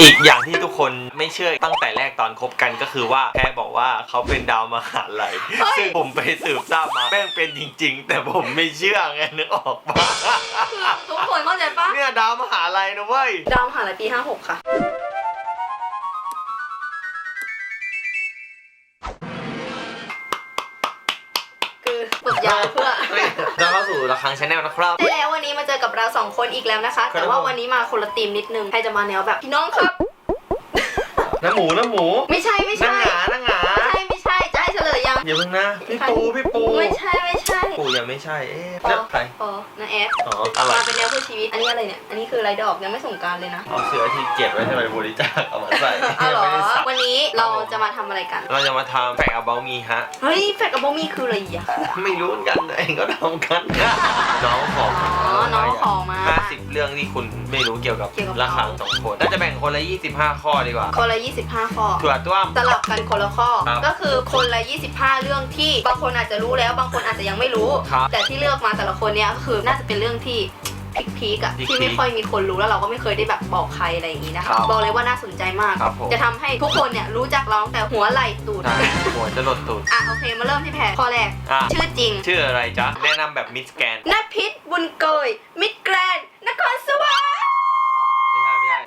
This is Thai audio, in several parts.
อีกอย่างที่ทุกคนไม่เชื่อตั้งแต่แรกตอนคบกันก็คือว่าแพรบอกว่าเขาเป็นดาวมหาลัยซึ่งผมไปสืบทราบมาแม่งเป็นจริง ๆ แต่ผมไม่เชื่อไงนึกออกปะทุกคนเข้าใจปะเนี่ยดาวมหาลัยนะเว้ย ดาวมหาลัยปี 56 ค่ะ คือปลดยาวเพื่อ จะเข้าสู่ระฆังชาแนลนะครับใช่แล้ววันนี้มาเจอกับเราสองคนอีกแล้วนะคะครับแต่ว่าวันนี้มาคนละทีมนิดนึง ใครจะมาแนวแบบพี่น้องครับ น้ำหมูน้ำหมู ไม่ใช่ไม่นั่งใช่หงานั่งหงาไม่ใช่ไม่ใช่จะให้เฉลยยังอย่าเพิ่งนะ พี่ปูพี่ปู ไม่ใช่ไม่ใช่ ปูยังไม่ใช่ เอ๊ะอ๋อแล้วใครอ๋อ นาแอดอ๋ออะไร มาเป็นแนวเพื่อชีวิต อันนี้อะไรเนี่ย อันนี้คืออะไรดอกยังไม่ส่งกรารเลยนะ เอาเสื้อที่เก็บไว้ทำไมบริจาคเอามาใส่เอาเหรอ ไม่ได้สักวันนี้เราจะมาทำอะไรกัน เราจะมาทำแฟกอาบอมีฮะ เฮ้ยแฟกกับโบมี่คืออะไรอะ ไม่รู้เหมือนกันเองก็ทำกัน น้องของอ๋อ น้องขอมา ห้าสิบ เรื่องที่คุณไม่รู้เกี่ยวกับเกี่ยวกับ ระฆังสองคนน่าจะแบ่งคนละ 25 ข้อดีกว่าคนละ 25 ข้อ ถั่วต้วม สลับกันคนละข้อ ครับก็คือคนละ 25 เรื่องที่บางคนอาจจะรู้แล้ว บางคนอาจจะยังไม่รู้ ครับ แต่ที่เลือกมาแต่ละคนเนี้ยก็คือน่าจะเป็นเรื่องที่ พีคๆอะพีคๆที่ไม่ค่อยมีคนรู้แล้วเราก็ไม่เคยได้แบบบอกใครอะไรอย่างนี้นะครัคะบบอกเลยว่าน่าสนใจมาก ครับผม จะทำให้ทุกคนเนี่ยรู้จักเราตั้งแต่หัวไหล่ตูดใช่หัวจะหลดตูด อะโอเคมาเริ่มที่แพรข้อแรก อะ ชื่อจริงชื่ออะไรจ๊ะ แนะนำแบบมิสแกน นพิษบุญเกยมิตรแกรนด์นครสวรรค์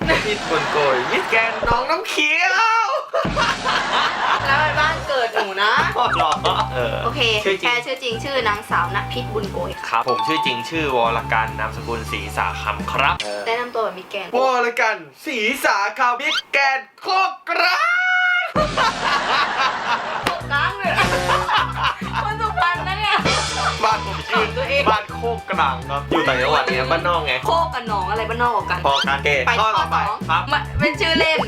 ไม่ใช่ไม่ใช่มิสคนโกยมิสแกนน้องน้ำเขียวแล้วเป็นบ้านเกิดหนูนะพ่อหรอเออโอเคชื่อจริแพงรชื่อจริงชื่อนางสาวนพิษบุญโกยค่ะครับผมชื่อจริงชื่อวรการนามสกุลศรีสาคำครับแนะนำตัวแบบมิตรแกรนด์วรกันศรีสาคำมิสแกนโคกระตกกลางเลยคน บ้านโคกกลางครับ อยู่ต่างจังหวัดเนี่ยบ้านนอกไง โคกกับหนองอะไรบ้านนอกกว่ากัน พอการเกตไปข้อข้อต่อสไปองครับมาเป็นชื่อเล่น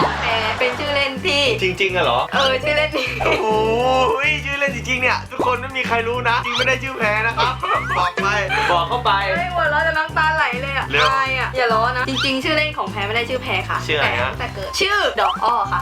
ของแพรเป็นชื่อเล่นที่ จริงๆอะเหรอ เออชื่อเล่นนี้โอ้โหชื่อเล่นจริงๆเนี่ย ทุกคนไม่มีใครรู้นะ จริงไม่ได้ชื่อแพ้นะครับ บอกไป บอกเข้าไป ไม่หัวเราะจะน้ำตาไหลเลยอะเร็วอายอะอย่าล้อนะ จริงๆ ชื่อเล่นของแพรไม่ได้ชื่อแพรค่ะชื่ออะไรนะแต่ตั้งแต่เกิดชื่อดอกอ้อค่ะอันนี้เรื่อง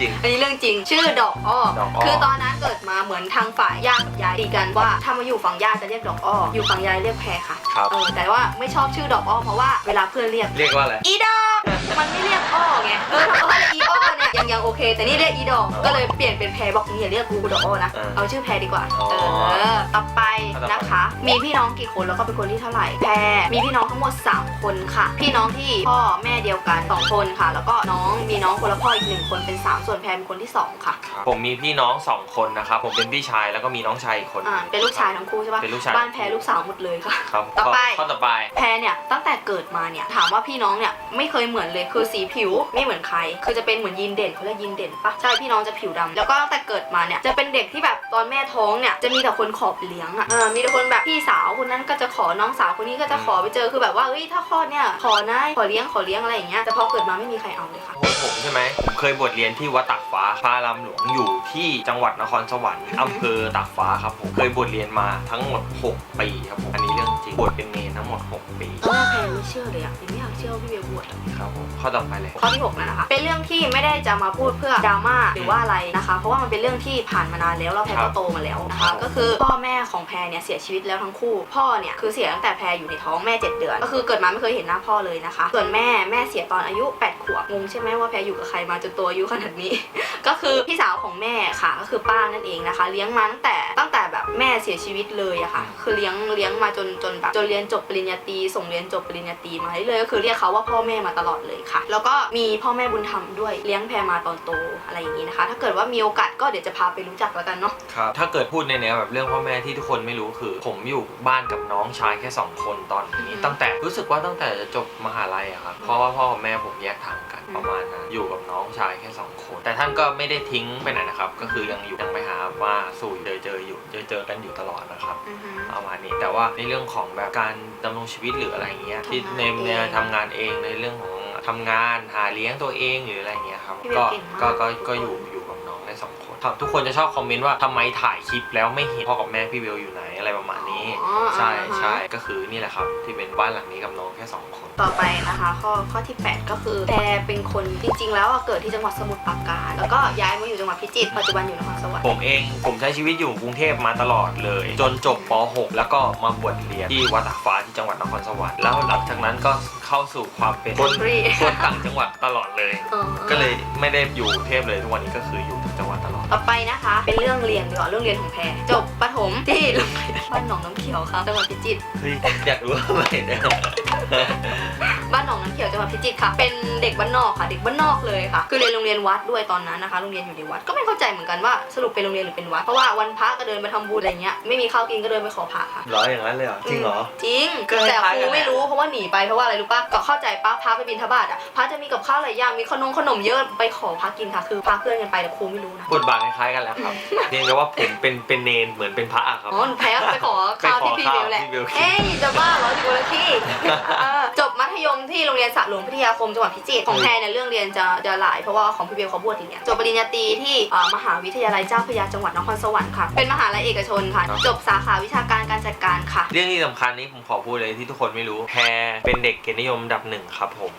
จริง อันนี้เรื่องจริง ชื่อดอกอ้อ ดอกอ้อ คือตอนนั้นเกิดมาเหมือนทางฝ่ายย่ากับยายตีกันว่าถ้ามาอยู่ฝั่งย่าจะเรียกดอกอ้อ อยู่ฝั่งยายเรียกแพรค่ะ ครับ เออ แต่ว่าไม่ชอบชื่อดอกอ้อเพราะว่าเวลาเพื่อนเรียก เรียกว่าอะไร อีดอก มันไม่เรียกอ้อไง เออถ้าเขาเรียกอีอ้อเนี่ยยังยังโอเค แต่นี่เรียกอีดอก ก็เลยเปลี่ยนเป็นแพรบอกมึงอย่าเรียกกูดอกอ้อนะเออเอาชื่อแพรดีกว่า อ๋อเออต่อไปต่อไปนะคะ มีพี่น้องกี่คนแล้วก็เป็นคนที่เท่าไหร่ แพรมีพี่น้องทั้งหมด 3 คนค่ะ พี่น้องที่พ่อแม่เดียวกัน 2 คนค่ะ แล้วก็น้องมีน้องคนละพ่ออีกหนึ่งคนเป็น3ส่วนแพรเป็นคนที่2ค่ะผมมีพี่น้องสองคนนะครับ ผมเป็นพี่ชายแล้วก็มีน้องชายอีกคนอ่าเป็นลูกชายทั้งคู่ใช่ปะเป็นลูกชาย บ้านแพรลูกสาวหมดเลยค่ะ ครับต่อไปข้ข้อต่อไป แพรเนี่ยตั้งแต่เกิดมาเนี่ยถามว่าพี่น้องเนี่ยไม่เคยเหมือนเลยคือสีผิวไม่เหมือนใคร คือจะเป็นเหมือนยีนเด่นเขาเรียกยีนเด่นปะใช่พี่น้องจะผิวดำแล้วก็ตั้งแต่เกิดมาเนี่ยจะเป็นเด็กที่แบบตอนแม่ท้องเนี่ยจะมีแต่คนขอไปเลี้ยงอะเออมีแต่คนแบบพี่สาวคนนั้นก็จะขอน้องสาวคนนี้ก็จะขอไปเจอคือแบบว่าเอ้ยถ้าคลอดเนี่ยขอนะขอเลี้ยงขอเลี้ยงอะไรอย่างเงี้ยแต่พอเกิดมาไม่มีใครเอาเลยค่ะ ผมผมใช่ไหมผมเคยบวชเรียนที่วัดตากฟ้าพระรามหลวงอยู่ที่จังหวัดนครสวรรค์อำเภอตากฟ้าครับผมเคยบวชเรียนมาทั้งหมด 6 ปีครับผมอันนี้เรื่อง บวชเป็นเนรทั้งหมด 6 ปีตอนแรกแพรไม่เชื่อเลยอะยังไม่อยากเชื่อว่าพี่เบียร์บวชอะครับผมข้อต่อไปเลย ข้อที่6แล้วนะคะ เป็นเรื่องที่ไม่ได้จะมาพูดเพื่อดราม่าหรือว่าอะไรนะคะ เพราะว่ามันเป็นเรื่องที่ผ่านมานานแล้วแล้วแพรครัก็บโตมาแล้วนะคะก็คือพ่อแม่ของแพรเนี่ยเสียชีวิตแล้วทั้งคู่ พ่อเนี่ยคือเสียตั้งแต่แพรอยู่ในท้องแม่ 7 เดือน ก็คือเกิดมาไม่เคยเห็นหน้าพ่อเลยนะคะ ส่วนแม่แม่เสียตอนอายุ 8 ขวบ งงใช่ไหมว่าแพรอยู่กับใครมาจนตัวอายุขนาดนี้ ก็คือพี่สาวของแม่ค่ะ ก็คือป้านั่นเองนะคะ เลี้ยงมาตั้งแต่ตั้งแต่แบบแม่เสียชีวิตเลยอะค่ะ คือเลี้ยงเลี้ยงมาจนจนแบบจนเรียนจบปริญญาตรีส่งเรียนจบปริญญาตรีมาเรื่อยๆก็คือเรียกเขาว่าพ่อแม่มาตลอดเลยค่ะ แล้วก็มีพ่อแม่บุญธรรมด้วยเลี้ยงแพรมาตอนโตอะไรอย่างนี้นะคะ ถ้าเกิดว่ามีโอกาสก็เดี๋ยวจะพาไปรู้จักแล้วกันเนาะครับถ้าเกิดพูดในแนวแบบเรื่องพ่อแม่ที่ทุกคนไม่รู้คือ ผมอยู่บ้านกับน้องชายแค่สองคนตอนนี้อืมตั้งแต่รู้สึกว่าตั้งแต่จะจบมหาลัยอะครับเพราะว่าพ่อกับแม่ผมแยกทางกันอืม ประมาณนั้นอยู่กับน้องชายแค่สองคน แต่ท่านก็ไม่ได้ทิ้งไปไหนนะครับ ก็คือยังอยู่ยังไปหาว่าสู่เจอเจออยู่เจอเจอกันอยู่ตลอดนะครับอือฮึ ประมาณนี้แต่ว่าในเรื่องของแบบการดำรงชีวิตหรืออะไรเงี้ยที่ในทำงานในเองทำงานเองในเรื่องของทำงานหาเลี้ยงตัวเองหรืออะไรเงี้ยครับพี่เบลก็เก่งมาก ก็ก็ทุกคนก็อยู่อยู่กับน้องได้สองคนครับทุกคนจะชอบคอมเมนต์ว่าทำไมถ่ายคลิปแล้วไม่เห็นพ่อกับแม่พี่เบลอยู่ไหน อะไรประมาณนี้ อ๋อใช่อ่าฮะ ใช่ก็คือนี่แหละครับ ที่เป็นบ้านหลังนี้กับน้องแค่สองคน ต่อไปนะคะข้อข้อที่ 8 ก็คือแพรเป็นคนจริง ๆ แล้วอะเกิดที่จังหวัดสมุทรปราการ แล้วก็ย้ายมาอยู่จังหวัดพิจิตรปัจจุบันอยู่นครสวรรค์ผมเองผมใช้ชีวิตอยู่กรุงเทพมาตลอดเลย จนจบป .6 แล้วก็มาบวชเรียนที่วัดตากฟ้าที่จังหวัดนครสวรรค์แล้วหลังจากนั้นก็เข้าสู่ความเป็นคนฟรีคนต่างจังหวัดตลอดเลยอ๋อก็เลยไม่ได้อยู่กรุงเทพเลยทุกวันนี้ก็คืออยู่ ต่างจังหวัดตลอดต่อไปนะคะ เป็นเรื่องเรียนดีกว่าเรื่องเรียนของแพรจบประถมที่โรงเรียนบ้านหนองน้ำเขียวค่ะจังหวัดพิจิตร เฮ้ยอยากรู้ว่าอะไรเนี่ยบ้านหนองน้ำเขียวจังหวัดพิจิตรค่ะ เป็นเด็กบ้านนอกค่ะ เด็กบ้านนอกเลยค่ะ คือเรียนโรงเรียนวัดด้วยตอนนั้นนะคะ โรงเรียนอยู่ในวัด ก็ไม่เข้าใจเหมือนกันว่าสรุปเป็นโรงเรียนหรือเป็นวัด เพราะว่าวันพระก็เดินไปทำบุญอะไรเงี้ย ไม่มีข้าวกินก็เดินไปขอพระค่ะเหรออย่างนั้นเลยเหรอ จริงเหรอ จริงก็คแต่ล้ายคๆกัรูนไม่แหละรู้เพราะว่าหนีไปเพราะว่าอะไรรู้ป่ะก็เข้าใจป้าพระไปบินทบาทอะพระจะมีกับข้าวหลายอย่าง มีขนมขนมเยอะไปขอพระกินค่ะ คือพาเพื่อนกันไปแต่ครูไม่รู้นะบทบาทคล้ายๆกันแหล้วครับเพียงแต่ว่าผมเป็นเป็นเนนเหมือนเป็นพระอะครับ อ๋อหนูแพ้ไปขอข้าวที่พี่ไปขอเบลแหละข้าวที่เบลกิน เอ้ยจะบ้าเหรออยู่คนละที่เออจบมัธยมที่โรงเรียนสระหลวงพิทยาคมจังหวัดพิจิตร ของแพรเนี่ยเรื่องเรียนจะจะหลายเพราะว่าของพี่เบลเขาบวชอย่างเงี้ยจบปริญญาตรีที่อ่ามหาวิทยาลัยเจ้าพระยาจังหวัดนครสวรรค์ค่ะ เป็นมหาลัยเอกชนค่ะ จบสาขาวิชาการการจัดการค่ะ เรื่องที่สำคัญนี้ผมขอพูดเลยที่ทุกคนไม่รู้แพรเป็นเด็กเกียรตินิยมอันดับหนึ่งครับผม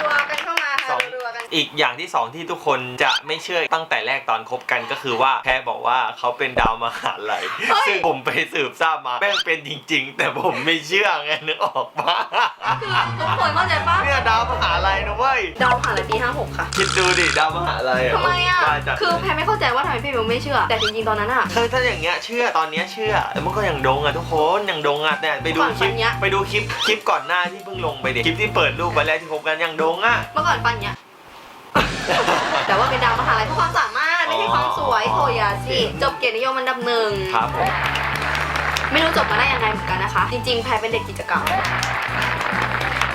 รัวๆกันเข้ามา ส ค่ะ องรัวๆกันอีกอย่างที่สองที่ทุกคนจะไม่เชื่อตั้งแต่แรกตอนคบกันก็คือว่าแพรบอกว่าเขาเป็นดาวมหาลัยเฮ้ย ซึ่งผมไปสืบทราบมาแม่งเป็นจริง ๆ แต่ผมไม่เชื่อไงนึกออกปะคือทุกคนเข้าใจปะเนี่ยดาวมหาลัยนะเว้ยดาวมหาลัยปี56 ค่ะคิดดูดิดาวมหาลัยอะทำไมอะ บ้าจัดคือแพรไม่เข้าใจว่าทำไมพี่เบลไม่เชื่อ แต่จริงๆ ตอนนั้นอะ คือถ้าอย่างเงี้ยเชื่อตอนเนี้ยเชื่อแต่มันก็ยังดงอะทุกคนยังดงอะเนี่ยไปดูก่อนคลิปฟันเนี้ย ไปดูคลิปคลิปก่อนหน้าที่เพิ่งลงไปเด็กคลิปที่เปิดรูปวันแรกที่คบกันยังดงอะ เมื่อก่อนปันเนี้ย แต่ว่าเป็นดาวมหาลัยเพราะความสามารถไม่ใช่ความสวยโถยาสิจบเกียรตินิยมอันดับหนึ่งครับผมไม่รู้จบมาได้ยังไงเหมือนกันนะคะ จริงๆแพรเป็นเด็กกิจกรรม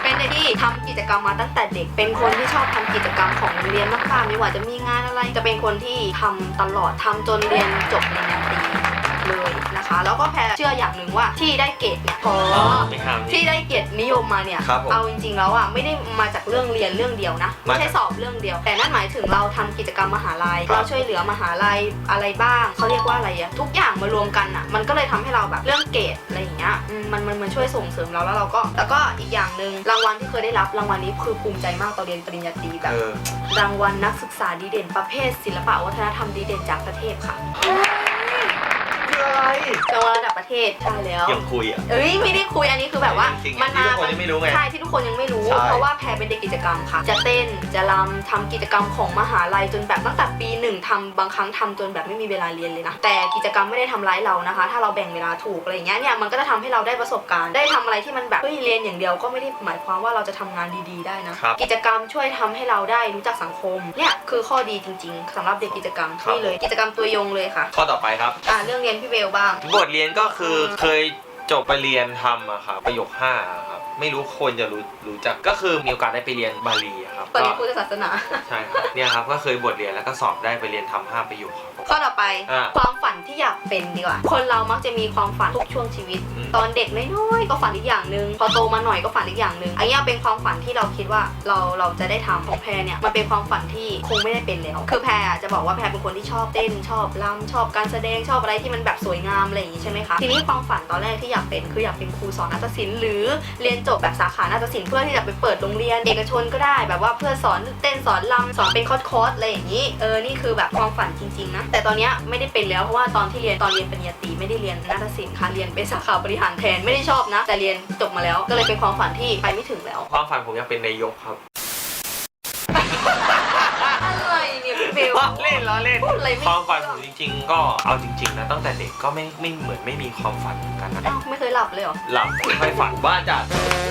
เป็นเด็กที่ทำกิจกรรมมาตั้งแต่เด็ก เป็นคนที่ชอบทำกิจกรรมของโรงเรียนมากๆไม่ว่าจะมีงานอะไร จะเป็นคนที่ทำตลอดทำจนเรียนจบปริญญาตรี เลยนะคะ แล้วก็แพรเชื่ออย่างหนึ่งว่าที่ได้เกรดเนี่ยพออ๋อไม่ห้ามที่นี่ได้เกียรตินิยมมาเนี่ย ครับผมเอาจริงๆแล้วอะไม่ได้มาจากเรื่องเรียนเรื่องเดียวนะมาไม่จากใช่สอบเรื่องเดียว แต่นั่นหมายถึงเราทำกิจกรรมมหาลัย ครับ เราช่วยเหลือมหาลัยอะไรบ้างเขาเรียกว่าอะไรอะทุกอย่างมารวมกันอะ มันก็เลยทำให้เราแบบเรื่องเกรดอะไรอย่างเงี้ยอืมมันมันมันช่วยส่งเสริมเราแล้วเราก็แล้วก็อีกอย่างหนึ่งรางวัลที่เคยได้รับรางวัลนี้คือภูมิใจมากตอนเรียนปริญญาตรีแบบ เออรางวัลนักศึกษาดีเด่นประเภทศิลปะวัฒนธรรมดีเด่นจากประเทศค่ะคื ออะไรรางวัลระดับประเทศใช่แล้วยังคุยอะ เอ้ยไม่ได้คุยอันนี้คือแบบว่าจริงๆมันที่มาทุกคนยังไม่รู้ไงใช่ที่ทุกคนยังไม่รู้ ใช่ เพราะว่าแพรเป็นเด็กกิจกรรมค่ะ จะเต้นจะรำทำกิจกรรมของมหาลัยจนแบบตั้งแต่ปีหนึ่งทำบางครั้งทำจนแบบไม่มีเวลาเรียนเลยนะแต่กิจกรรมไม่ได้ทำร้ายเรานะคะ ถ้าเราแบ่งเวลาถูกอะไรอย่างเงี้ยเนี่ยมันก็จะทำให้เราได้ประสบการณ์ได้ทำอะไรที่มันแบบเฮ้ยเรียนอย่างเดียวก็ไม่ได้หมายความว่าเราจะทำงานดีๆได้นะครับ กิจกรรมช่วยทำให้เราได้รู้จักสังคมเนี่ยคือข้อดีจริง ๆสำหรับเด็กกิจกรรมครับนี่เลย กิจกรรมตัวยงเลยค่ะ ข้อต่อไปครับ อ่าเรื่องเรียนพี่เบลบ้าง บทเรียนก็คือเคยจบไปเรียนทำอะครับประโยค5อะครับ ไม่รู้คนจะรู้รู้จักก็คือมีโอกาสได้ไปเรียนบาลี ครับตอนก็นี้พุทธศาสนา ใช่ครับเนี่ยครับก็เคยบทเรียนแล้วก็สอบได้ไปเรียนทำห้าประโยคครับ ข้อต่อไปอ่าความฝันที่อยากเป็นดีกว่า คนเรามักจะมีความฝันทุกช่วงชีวิต อืม ตอนเด็กน้อยๆก็ฝันอีกอย่างหนึ่งพอโตมาหน่อยก็ฝันอีกอย่างหนึ่งอันเนี้ยเป็นความฝันที่เราคิดว่าเราเราจะได้ทำของแพรเนี่ยมันเป็นความฝันที่คงไม่ได้เป็นแล้ว คือแพรอะจะบอกว่าแพรเป็นคนที่ชอบเต้นชอบรำชอบการแสดงชอบอะไรที่มันแบบสวยงามอะไรอย่างงี้ใช่ไหมคะทีนี้ความฝันตอนแรกที่อยากเป็นคืออยากเป็นครูสอนนาฏศิลป์หรือเรียนจบแบบสาขานาฏศิลป์เพื่อที่จะไปเปิดโรงเรียนเอกชนก็ได้แบบว่า่าเพื่อสอนเต้นสอนรำสอนเป็นคอร์สอะไรอย่างนี้เออนี่คือแบบความฝันจริงๆนะแต่ตอนนี้ไม่ได้เป็นแล้วเพราะว่าตอนที่เรียนตอนเรียนปริญญาตรีไม่ได้เรียนนาฏศิลป์ค่ะเรียนเป็นสาขาบริหารแทนไม่ได้ชอบนะ แต่เรียนจบมาแล้วก็เลยเป็นความฝันที่ไปไม่ถึงแล้ว ความฝันผมอยากเป็นนายกครับ อเล่นล้อเล่นพูดอะไรไม่ ความฝันผมจริง ๆ ก็เอาจริง ๆ นะ ตั้งแต่เด็กก็ไม่ไม่เหมือนไม่มีความฝันเหมือนกันนะอ้าวไม่เคยหลับเลยเหรอ หลับไม่ค่อยฝันว่าจัด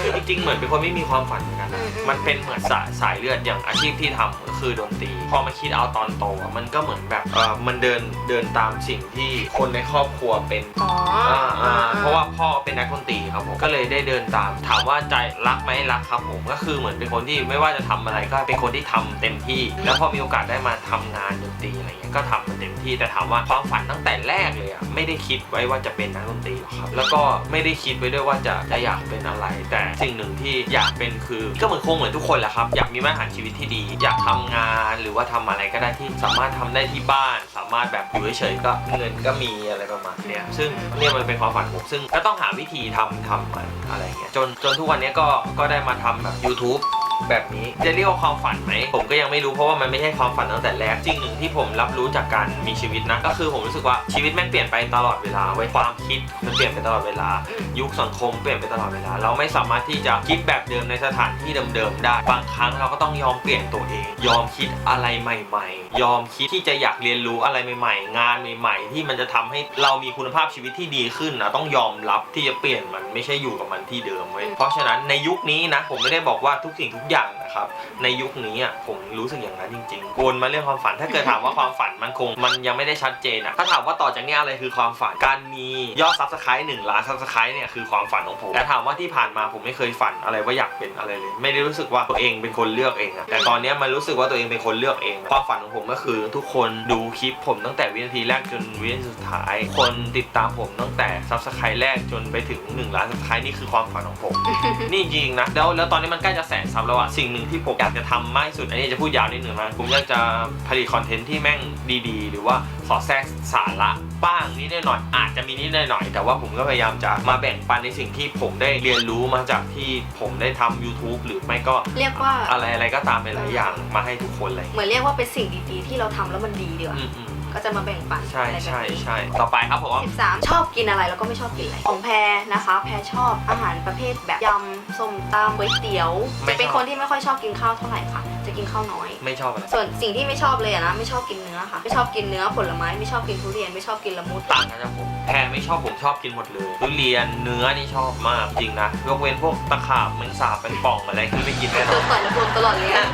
คือจริงๆ เหมือนเป็นคนไม่มีความฝันเหมือนกันนะอืมอืม มันเป็นเหมือนสายสายเลือดอย่างอาชีพที่ทำก็คือดนตรี พอมาคิดเอาตอนโตอะมันก็เหมือนแบบเออมันเดินเดินตามสิ่งที่คนในครอบครัวเป็นอ๋ออ่าอ่าอ่าอ่เพราะว่าพ่อเป็นนักดนตรีครับผมก็เลยได้เดินตาม ถามว่าใจรักไหมรักครับผมก็คือเหมือนเป็นคนที่ไม่ว่าจะทำอะไรก็เป็นคนที่ทำเต็มที่ แล้วพอมีโอกาสได้มาทำงงานดนตรีอะไรเงี้ยก็ทำมันเต็มที่แต่ถามว่าความฝันตั้งแต่แรกเลยอะไม่ได้คิดไว้ว่าจะเป็นนักดนตรีหรอกครับ แล้วก็ไม่ได้คิดไว้ด้วยว่าจะจะอยากเป็นอะไร แต่สิ่งหนึ่งที่อยากเป็นคือ ก็เหมือนคงเหมือนทุกคนแหละครับ อยากมีมาตรฐานชีวิตที่ดี อยากทำงานหรือว่าทำอะไรก็ได้ที่สามารถทำได้ที่บ้าน สามารถแบบอยู่เฉยๆก็เงินก็มีอะไรประมาณเนี้ยซึ่งเนี่ยมันเป็นความฝันผมซึ่งก็ต้องหาวิธีทำทำมันอะไรเงี้ยจนจนทุกวันนี้ก็ก็ได้มาทำแบบ YouTube แบบนี้จะเรียกว่าความฝันไหมผมก็ยังไม่รู้เพราะว่ามันไม่ใช่ความฝันตั้งแต่แรกสิ่งหนึ่งที่ผมรับรู้จากการมีชีวิตนะก็คือผมรู้สึกว่าชีวิตแม่งเปลี่ยนไปตลอดเวลาไว้ยความคิดมันเปลี่ยนไปตลอดเวลา ยุคสังคมเปลี่ยนไปตลอดเวลา เราไม่สามารถที่จะคิดแบบเดิมในสถานที่เดิมๆได้ บางครั้งเราก็ต้องยอมเปลี่ยนตัวเอง ยอมคิดอะไรใหม่ ๆ ยอมคิดที่จะอยากเรียนรู้อะไรใหม่ ๆ งานใหม่ ๆ ที่มันจะทำให้เรามีคุณภาพชีวิตที่ดีขึ้นนะต้องยอมรับที่จะเปลี่ยนมันไม่ใช่อยู่กับมันที่เดิมเว้ยเพราะฉะนั้นในยุคนี้นะผมไม่ได้บอกว่าทุกสิ่งทุกอย่างนะครับ ในยุคนี้อะผมรู้สึกอย่างนั้นจริงๆวนมาเรื่องความฝัน ถ้าเกิดถามว่าความฝันมันคง มันยังไม่ได้ชัดเจนอะถ้าถามว่าต่อจากนี้อะไรคือความฝันการมียอดซับสไครต์หนึ่งล้านซับสไครต์เนี่ยคือความฝันของผมแต่ถามว่าที่ผ่านมาผมไม่เคยฝันอะไรว่าอยากเป็นอะไรเลย ไม่ได้รู้สึกว่าตัวเองเป็นคนเลือกเองอะแต่ตอนเนี้ยมันรู้สึกว่าตัวเองเป็นคนเลือกเอง ความฝันของผมก็คือ ทุกคนดูคลิปผมตั้งแต่วินาทีแรกจนวินาทีสุดท้าย คนติดตามผมตั้งแต่ซับสไครต์แรกจนไปถึง1ล้านซับสไครต์นี่คือความฝันของผมนี่จริงๆนะแล้วแล้วตอนนี้มันใกล้จะแสนซับแล้วอะสิ่งหนึ่งที่ผมอยากจะทำมากที่สุด อันนี้จะพูดยาวนิดหนึ่งนะผมอยากจะผลิตคอนเทนต์ที่แม่งดีๆ หรือว่าสอดแทรกสาระบ้างนิดหน่อยๆอาจจะมีนิดหน่อยๆแต่ว่าผมก็พยายามจะมาแบ่งปันในสิ่งที่ผมได้เรียนรู้มาจากที่ผมได้ทำ YouTube หรือไม่ก็เรียกว่าอะไรอะไรก็ตามหลายๆอย่างมาให้ทุกคนเลยเหมือนเรียกว่าเป็นสิ่งดีๆ ที่เราทำแล้วมันดีดีกว่าอืมอืม ก็จะมาแบ่งปันใช่อะไรแบบใช่นี้ ใช่ต่อไปครับผมสิบสามชอบกินอะไรแล้วก็ไม่ชอบกินอะไรของแพรนะคะ แพรชอบอาหารประเภทแบบยำส้มตำก๋วยเตี๋ยวจะเป็นคนที่ไม่ค่อยชอบกินข้าวเท่าไหร่ค่ะ จะกินข้าวน้อย ไม่ชอบอะไรส่วนสิ่งที่ไม่ชอบเลยอะนะไม่ชอบกินเนื้อค่ะ ไม่ชอบกินเนื้อผลไม้ไม่ชอบกินทุเรียนไม่ชอบกินละมุดต่างกันจากผมแพรไม่ชอบผมชอบกินหมดเลยทุเรียนเนื้อนี่ชอบมากจริงนะยกเว้นพวกตะขาบแมงสาบเป็นป่องอะไรคือไม่กินแน่นเจออนต่อยระบวมตลอดเลยอะ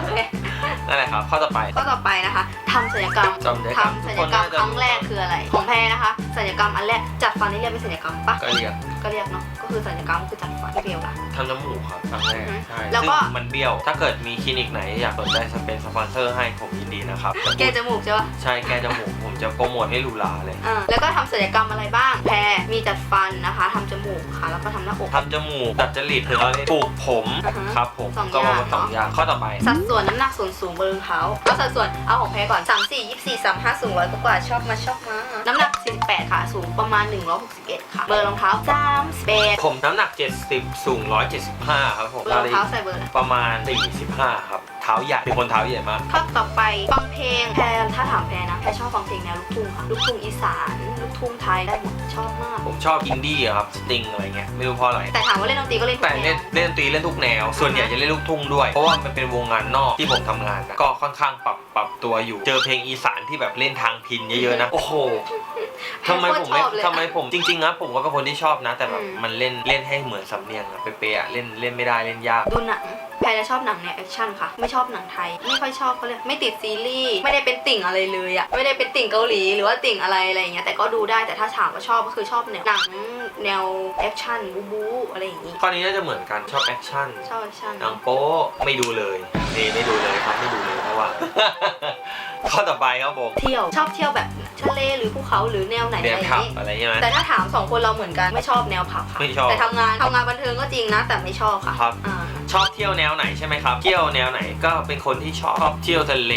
นั่นแหละครับข้อต่อไปก็ต่อไปนะคะ ทำศัลยกรรมจำได้ครับทำศัลยกรรมครั้งแรกคืออะไร ของแพรนะคะศัลยกรรมอันแรกจัดฟันนี่เรียกเป็นศัลยกรรมปะก็เรียกก็เรียกเนาะก็คือศัลยกรรมคือจัดฟันเดียวละ ทำจมูกครับครั้งแรกอือฮึใช่แล้วก็ซึ่งมันเบี้ยว ถ้าเกิดมีคลินิกไหนอยากสนใจจะเป็นสปอนเซอร์ให้ผมยินดีนะครับแกจมูกใช่ปะใช่แก้จมูกผมจะโปรโมทให้หรูหราเลยอ่าแล้วก็ทำศัลยกรรมอะไรบ้าง แพรมีจัดฟันนะคะทำจมูกค่ะ แล้วก็ทำหน้าอก ทำจมูกตัดจริตถึงอะไรปลูกผมอือฮึครับผมสองก็ประมาณอย่าง สองอย่างข้อต่อไป สัดส่วนน้ำหนักส่วนสูงบนรองเท้าเอาสัดส่วนเอาของแพรก่อนสามสี่ยี่สี่สามห้าสูงร้อยกว่าชอบมาชอบมาน้ำหนัก 48ค่ะ สูงประมาณ 161 ค่ะ เบอร์รองเท้า38ผมน้ำหนัก 70 สูง 175 ครับผมเบอร์รองเท้าใส่เบอร์อะไรประมาณ 45 ครับ เท้าใหญ่ เป็นคนเท้าใหญ่มากข้อต่อไปฟังเพลงแพรถ้าถามแพรนะแพรชอบฟังเพลงแนวลูกทุ่งค่ะ ลูกทุ่งอีสาน ลูกทุ่งไทยได้หมดชอบมาก ผมชอบอินดี้อะครับ สติงอะไรเงี้ย ไม่รู้เพราะอะไร แต่ถามว่าเล่นดนตรีก็เล่นทุแต่กแนเล่นว เล่นดนตรีเล่นทุกแนว ส่วนใหญ่จะเล่นลูกทุ่งด้วย เพราะว่ามันเป็นวงงานนอกที่ผมทำงานนะก็ค่อนข้างปรับปรับตัวอยู่ เจอเพลงอีสานที่แบบเล่นทางพินเยอะๆนะ โอ้โห ทำไมผมไม่โคตรชอบเลยอะทำไมผมจริงๆนะผมก็เป็นคนที่ชอบนะ แต่แบบอืมมันเล่นเล่นให้เหมือนสำเนียงอะเป๊ะๆอะเล่นเล่นไม่ได้เล่นยาก ดูหนัง แพรจะชอบหนังแนวแอคชั่นค่ะ ไม่ชอบหนังไทย ไม่ค่อยชอบเขาเลยไม่ติดซีรีส์ ไม่ได้เป็นติ่งอะไรเลยอะไม่ได้เป็นติ่งเกาหลีหรือว่าติ่งอะไรอะไรอย่างเงี้ย แต่ก็ดูได้ แต่ถ้าถามว่าชอบก็คือชอบแนวหนังแนวแอคชั่นบูบูอะไรอย่างงี้ ข้อนี้น่าจะเหมือนกันชอบแอคชั่น ชอบแอคชั่น หนังโป๊ไม่ดูเลยนี่ไม่ดูเลยครับไม่ดูเลยเพราะว่า ข้อต่อไปครับผม เที่ยวชอบเที่ยวแบบทะเลหรือภูเขาหรือแนวไหนเรีอะยนไรอย่าขับงงี้อะไรใช่ไหม แต่ถ้าถามสองคนเราเหมือนกันไม่ชอบแนวผับค่ะไม่ชอบแต่ทำงานทำงานบันเทิงก็จริงนะ แต่ไม่ชอบค่ะครับ อ่า ชอบเที่ยวแนวไหนใช่ไหมครับ เที่ยวแนวไหนก็เป็นคนที่ชอบเที่ยวทะเล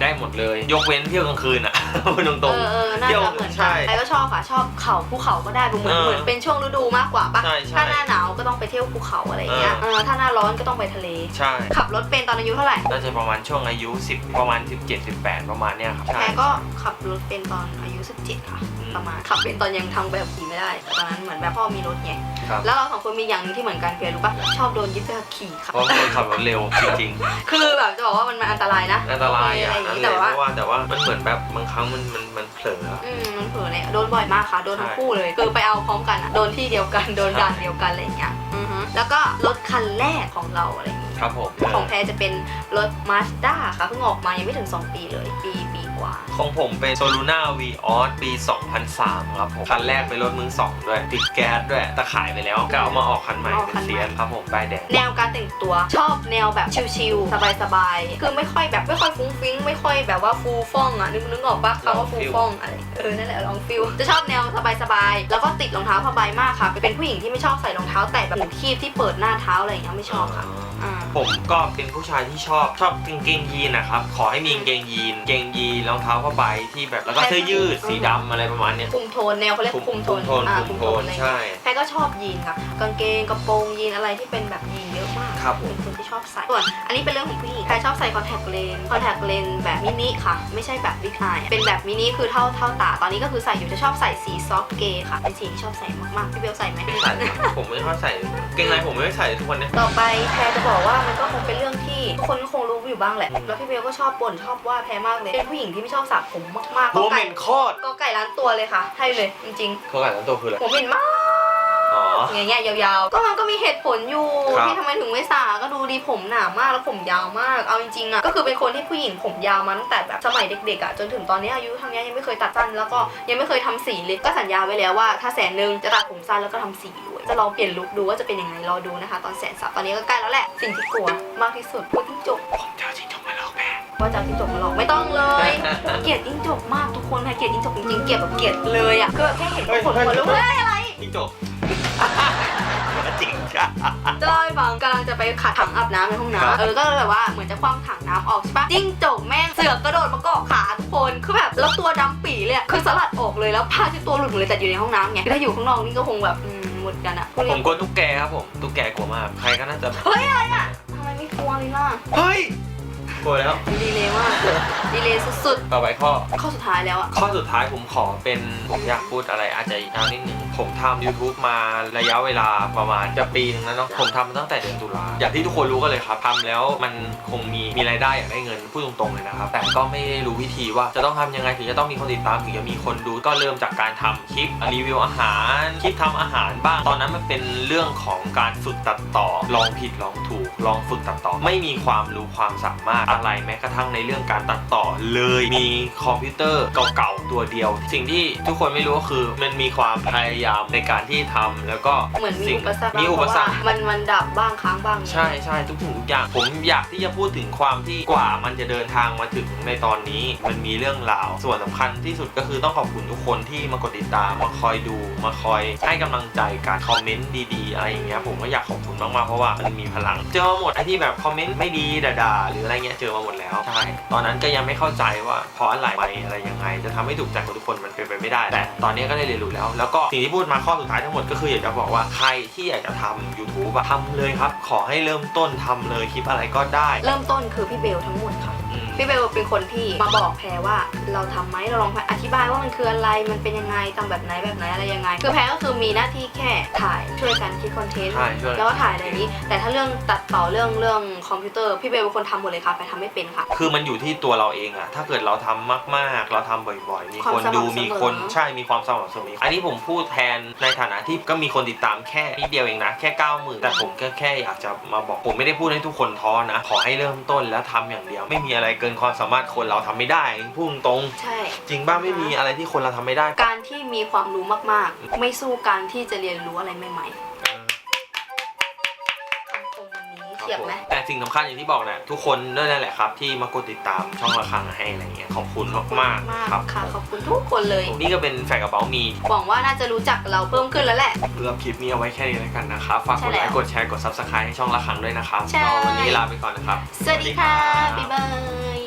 ได้หมดเลย ยกเว้นเที่ยวกลางคืนอะพูดตรเองอเออน่าเที่ยวจะเหมือนใช่กันใครก็ชอบค่ะ ชอบเขาภูเขาก็ได้เหมือนเออเหมือนเป็นช่วงฤดูมากกว่าปะใช่ใช่ถ้าหน้าหนาวก็ต้องไปเที่ยวภูเขาอะไรอย่างเงี้ย เออเออ ถ้าหน้าร้อนก็ต้องไปทะเลๆใช่ขับรถเป็นตอนอายุเท่าไหร่ น่าจะประมาณช่วงอายุ 10 ประมาณ 17 18 ประมาณเนี้ยครับแพใช่รก็ขับรถเป็นตอนอายุ 17 ค่ะ อืม ประมาณขับเป็นตอนยังทำแบบขี่ไม่ได้แต่ตอนนั้นเหมือนแบบพ่อมีรถไงครับแล้วเราสองคนมีอย่างหนึงที่เหมือนกันเพียรู้ปะชอบโดนยึดใบขับขี่ค่ะเพราะเป็นคนขับรถเร็วจริงคือแบบจะบอกว่ามันมันอันตรายนะๆอันตรายอะอะไรอย่างนั่นงี้เลแต่ยว่าเพราะว่าแต่ว่ามันเหมือนแบบบางครั้งมันมันมันเผลออืมมันเผลอเลยโดนบ่อยมากค่ะ โดนทั้งใช่คู่เลย คือไปเอาพร้อมกันอะโดนที่เดียวกัน โดนด่านเดียวกันอะไรอย่างเงี้ยอือฮึแล้วก็รถคันแรกของเราอะไรอย่างงี้ครับผม ของแพรจะเป็นรถ Mazda ค่ะ เพิ่งออกมายังไม่ถึง 2 ปีเลย ปีปีกว่า ของผมเป็น Soluna v o s ปี 2003 ครับผม คันแรกเป็นรถมือสองด้วย ติดแก๊สด้วยแต่ขายไปแล้วก็เอามาออกคันใหม่ออกเป็คันนใหม่เซียนครับผมป้ายแดงแนวการแต่งตัวชอบแนวแบบชิลๆสบายๆคือไม่ค่อยแบบไม่ค่อยฟุ้งฟิ้งไม่ค่อยแบบว่าฟูฟ่องอะนึกนึกออกปะคำว่าฟูฟ่องอะไรเออนั่นแหละลองฟิลจะชอบแนวสบายๆแล้วก็ติดรองเท้าผ้าใบมากค่ะเป็นผู้หญิงที่ไม่ชอบใส่รองเท้าแตะแบบหนูคีบที่เปิดหน้าเท้าอะไรอย่างเงี้ยไม่ชอบค่ะอ่าผมก็เป็นผู้ชายที่ชอบชอบกางเกงยีนนะครับขอให้มีกางเกงยีนเกงยีนรองเท้าผ้าใบที่แบบแล้วก็เสื้อยืดสีดำอะไรประมาณเนี้ย คุมโทนแนวเขาเรียกคุมโทนโทนอ่าคุคุมมโทโทนนอะไรใช่แพรก็ชอบยีนค่ะกางเกงกระโปรงยีนอะไรที่เป็นแบบยีนเยอะมากครับผม เป็นคนที่ชอบใส่ส่วนอันนี้เป็นเรื่องของผู้หญิงแพรชอบใส่คอนแทคเลนส์คอนแทคเลนส์แบบมินิค่ะ ไม่ใช่แบบบิ๊กไอเป็นแบบมินิคือเท่าเท่าตา ตอนนี้ก็คือใส่อยู่จะชอบใส่สีซอฟต์เกย์ค่ะเป็นสีที่ชอบใส่มากๆพี่เบลใส่ไหม ไม่ใส่ครับผมไม่ชอบใส่เกงในผมไม่ได้ใส่ทุกวันเนี้ยต่อไปแพรจะบอกว่ามันก็คงเป็นเรื่องที่ทุกคนก็คงรู้อยู่บ้างแหละอืมแล้วพี่เบลก็ชอบบ่นชอบว่าแพรมากเลย เป็นผู้หญิงที่ไม่ชอบสระผมมากๆหัวก็เหไก่ม็นโคตร ก็ไก่ล้านตัวเลยค่ะ ให้เลยจริงเขาขายทั้งตัวคืออะไรๆหัวเหม็นมากอ๋อ อย่างเงี้ยยาวๆ ก็มันก็มีเหตุผลอยู่ครับ ที่ทำไมถึงไม่สระก็ดูดีผมหนามากแล้วผมยาวมาก เอาจริงๆอะก็คือเป็นคนที่ผู้หญิงผมยาวมาตั้งแต่แบบสมัยเด็กๆอะจนถึงตอนนี้อายุทางเนี้ยยังไม่เคยตัดสั้นแล้วก็ยังไม่เคยทำสีเลยก็สัญญาไว้แล้วว่าถ้าแสนหนึ่งจะตัดผมสั้นแล้วก็ทำสีด้วยจะลองเปลี่ยนลุคดูว่าจะเป็นยังไงรอดูนะคะ ตอนแสนสับตอนนี้ก็ใกล้แล้วแหละสิ่งที่กลัวมากที่สุดพูดจิ้งจก ผมเจอจิ้งจ ว่าจะเอาจิ้งจกมาหลอกไม่ต้องเลย เกลียดจิ้งจกมากทุกคนแพ้เกลียดจิ้งจกจริงๆเกลียดแบบเกลียดเลยอะก็แบบแค่เห็นก็ขนหัวลุกเฮ้ยอะไร จิ้งจกจริงจ้ะจะเล่าให้ฟังกำลังจะไปขัดถังอาบน้ำในห้องครับน้ำเออก็เลยแบบว่าเหมือนจะคว่ำถังน้ำออกใช่ปะจิ้งจกแม่งเสือกกระโดดมาเกาะขาทุกคนคือแบบแล้วตัวดำปีเลยอะคือสลัดออกเลยแล้วผ้าที่ตัวหลุดหมดเลยแต่อยู่ในห้องน้ำไงถ้าอยู่ข้างนอกนี่ก็คงแบบอืมหมดกันอะผมกลัวตุ๊กแกครับผมตุ๊กแกกลัวมากใครก็น่าจะเฮ้ยอะไรอะทำไมไม่กลัวเลยล่ะเฮ้ย กลัวแล้ว ดีเลยมากดีเลยสุดต่อไปข้อ ๆ ข้อสุดท้ายแล้วอะข้อสุดท้ายผมขอเป็นผมอยากพูดอะไรอาจจะยาวนิดนึงผมทำ YouTube มาระยะเวลาประมาณจะปีนึงแล้วเนาะผมทำมาตั้งแต่เดือนตุลาอย่างที่ทุกคนรู้กันเลยครับทำแล้วมันคงมีมีรายได้อยากได้เงินพูดตรงๆเลยนะครับ แต่ก็ไม่ได้รู้วิธีว่าจะต้องทำยังไงถึงจะต้องมีคนติดตามถึงจะมีคนดูก็เริ่มจากการทำคลิปรีวิวอาหารคลิปทำอาหารบ้างตอนนั้นมันเป็นเรื่องของการฝึกตัดต่อลองผิดลองถูกลองฝึกตัดต่อ ไม่มีความรู้ความสามารถอะไรแม้กระทั่งในเรื่องการตัดต่อเลยมีคอมพิวเตอร์เก่าๆตัวเดียว สิ่งที่ทุกคนไม่รู้ก็คือ มันมีความพยายามในการที่ทำแล้วก็เหมือนมีสิ่งอุปสรรคมีอุปสรรคเพาะว่ามันมันดับบ้างค้างบ้างใช่ใช่ทุกสิ่งทุกอย่าง ผมอยากที่จะพูดถึงความที่กว่ามันจะเดินทางมาถึงในตอนนี้ มันมีเรื่องราว ส่วนสำคัญที่สุดก็คือต้องขอบคุณทุกคนที่มากดติดตามมาคอยดูมาคอยให้กำลังใจการคอมเมนต์ดีๆอะไรอย่างเงี้ยผมก็อยากขอบคุณมากๆเพราะว่ามันมีพลัง เจอมาหมดไอ้ที่แบบคอมเมนต์ไม่ดีด่าๆหรืออะไรเงี้ยเจอมาหมดแล้ว ใช่ ตอนนั้นก็ยังไม่เข้าใจว่าเพราะอะไรอะไรยังไง จะทำให้ถูกใจของทุกคนมันเป็นไปไม่ได้ แต่ตอนนี้ก็ได้เรียนรู้แล้ว แล้วก็สิ่งที่พูดมาข้อสุดท้ายทั้งหมดก็คืออยากจะบอกว่าใครที่อยากจะทำ YouTube อะทำเลยครับ ขอให้เริ่มต้นทำเลยคลิปอะไรก็ได้เริ่มต้นคือพี่เบลทั้งหมดค่ะ อืม พี่เบลเป็นคนที่มาบอกแพรว่าเราทำไหมเราลองอธิบายว่ามันคืออะไรมันเป็นยังไงทำแบบไหนแบบไหนอะไรยังไง คือแพรก็คือมีหน้าที่แค่ถ่ายช่วยกันคิดคอนเทนต์ใช่ช่วยแล้วก็ถ่ายอะไรนี้ แต่ถ้าเรื่องตัดต่อเรื่องเรื่อง คอมพิวเตอร์พี่เบลเป็นคนทำหมดเลยค่ะแพรทำไม่เป็นค่ะ คือมันอยู่ที่ตัวเราเองอะถ้าเกิดเราทำมากๆ เราทำบ่อยๆ มีคนความสม่ำดูเสมอ มีคนใช่มีความสม่ำเสมออันนี้ผมพูดแทนในฐานะที่ก็มีคนติดตามแค่นิดเดียวเองนะ แค่9ก้าหมื่นแต่ผมก็แค่อยากจะมาบอกผมไม่ได้พูดให้ทุกคนท้อนะ ขอให้เริ่มต้นแล้วทำอย่างเดียว ไม่มีอะไรเกินความสามารถคนเราทำไม่ได้พูดตรงใช่ ๆจริงบ้างไม่มีอะไรที่คนเราทำไม่ได้ การที่มีความรู้มากๆ ไม่สู้การที่จะเรียนรู้อะไรใหม่ วันนี้เฉียบไหม แต่สิ่งสำคัญอย่างที่บอกนะทุกคนด้วยนั่นแหละครับ ที่มากดติดตามช่องระฆังให้อะไรเงี้ยขอบคุณมากมากๆครับค่ะ ขอบคุณทุกคนเลย นี่ก็เป็นแฟนกระเป๋ามี หวังว่าน่าจะรู้จักเราเพิ่มขึ้นแล้วแหละเลือกคลิปนี้เอาไว้แค่นี้แล้วกันนะครับฝากกดใช่ไลแล้วค์กดแชร์กด subscribe ให้ช่องระฆังด้วยนะครับใช่ ก็วันนี้ลาไปก่อนนะครับ สวัสดีค่ะ บ๊ายบาย